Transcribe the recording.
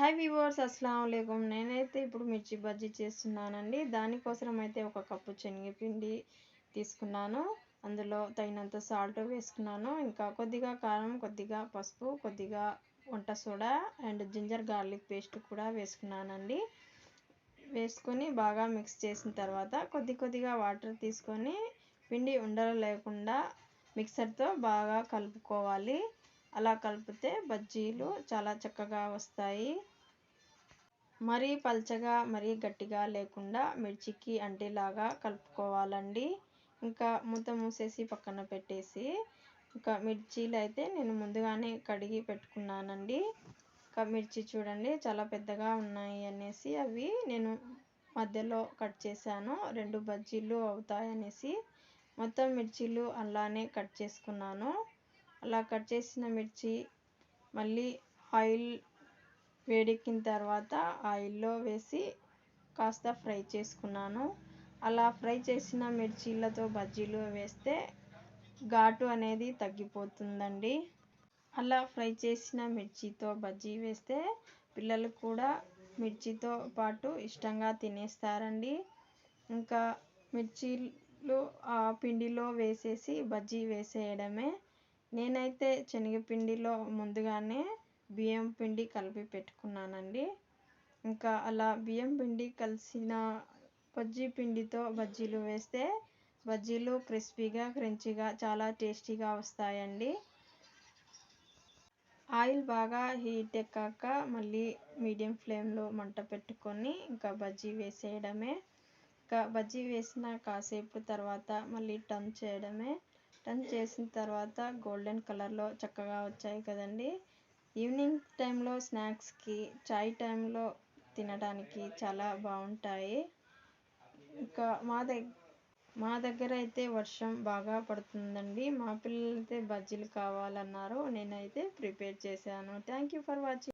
Hi viewers అస్సలం అయికం నేనైతే ఇప్పుడు మిర్చి బజ్జీ చేస్తున్నానండి. దానికోసం అయితే ఒక కప్పు శనగపిండి తీసుకున్నాను. అందులో తగినంత సాల్ట్ వేసుకున్నాను. ఇంకా కొద్దిగా కారం కొద్దిగా పసుపు కొద్దిగా వంట soda and ginger garlic paste కూడా వేసుకున్నానండి. వేసుకొని బాగా మిక్స్ చేసిన తర్వాత కొద్ది కొద్దిగా వాటర్ తీసుకొని పిండి ఉండలు లేకుండా మిక్సర్తో బాగా కలుపుకోవాలి. అలా కలిపితే బజ్జీలు చాలా చక్కగా వస్తాయి. మరీ పల్చగా మరీ గట్టిగా లేకుండా మిర్చికి అంటేలాగా కలుపుకోవాలండి. ఇంకా మూత మూసేసి పక్కన పెట్టేసి ఇంకా మిర్చీలు అయితే నేను ముందుగానే కడిగి పెట్టుకున్నానండి. ఇంకా మిర్చి చూడండి చాలా పెద్దగా ఉన్నాయి అనేసి అవి నేను మధ్యలో కట్ చేశాను. రెండు బజ్జీలు అవుతాయనేసి మొత్తం మిర్చీలు అలానే కట్ చేసుకున్నాను. అలా కట్ చేసిన మిర్చి మళ్ళీ ఆయిల్ వేడెక్కిన తర్వాత ఆయిల్లో వేసి కాస్త ఫ్రై చేసుకున్నాను. అలా ఫ్రై చేసిన మిర్చీలతో బజ్జీలు వేస్తే ఘాటు అనేది తగ్గిపోతుందండి. అలా ఫ్రై చేసిన మిర్చితో బజ్జీ వేస్తే పిల్లలు కూడా మిర్చితో పాటు ఇష్టంగా తినేస్తారండి. ఇంకా మిర్చీలు ఆ పిండిలో వేసేసి బజ్జీ వేసేయడమే నేనైతే శనగపిండిలో ముందుగానే బియ్యం పిండి కలిపి పెట్టుకున్నానండి. ఇంకా అలా బియ్యం పిండి కలిసిన బజ్జీ పిండితో బజ్జీలు వేస్తే బజ్జీలు క్రిస్పీగా క్రంచిగా చాలా టేస్టీగా వస్తాయండి. ఆయిల్ బాగా హీట్ ఎక్కాక మళ్ళీ మీడియం ఫ్లేమ్లో మంట పెట్టుకొని ఇంకా బజ్జీ వేసేయడమే. ఇంకా బజ్జీ వేసిన కాసేపు తర్వాత మళ్ళీ టర్న్ చేయడమే. టర్న్ చేసిన తర్వాత గోల్డెన్ కలర్లో చక్కగా వచ్చాయి కదండి. ఈవినింగ్ టైంలో స్నాక్స్కి చాయ్ టైంలో తినడానికి చాలా బాగుంటాయి. ఇంకా మా దగ్గర మా దగ్గర అయితే వర్షం బాగా పడుతుందండి. మా పిల్లలైతే బజ్జీలు కావాలన్నారు. నేనైతే ప్రిపేర్ చేశాను. Thank you for watching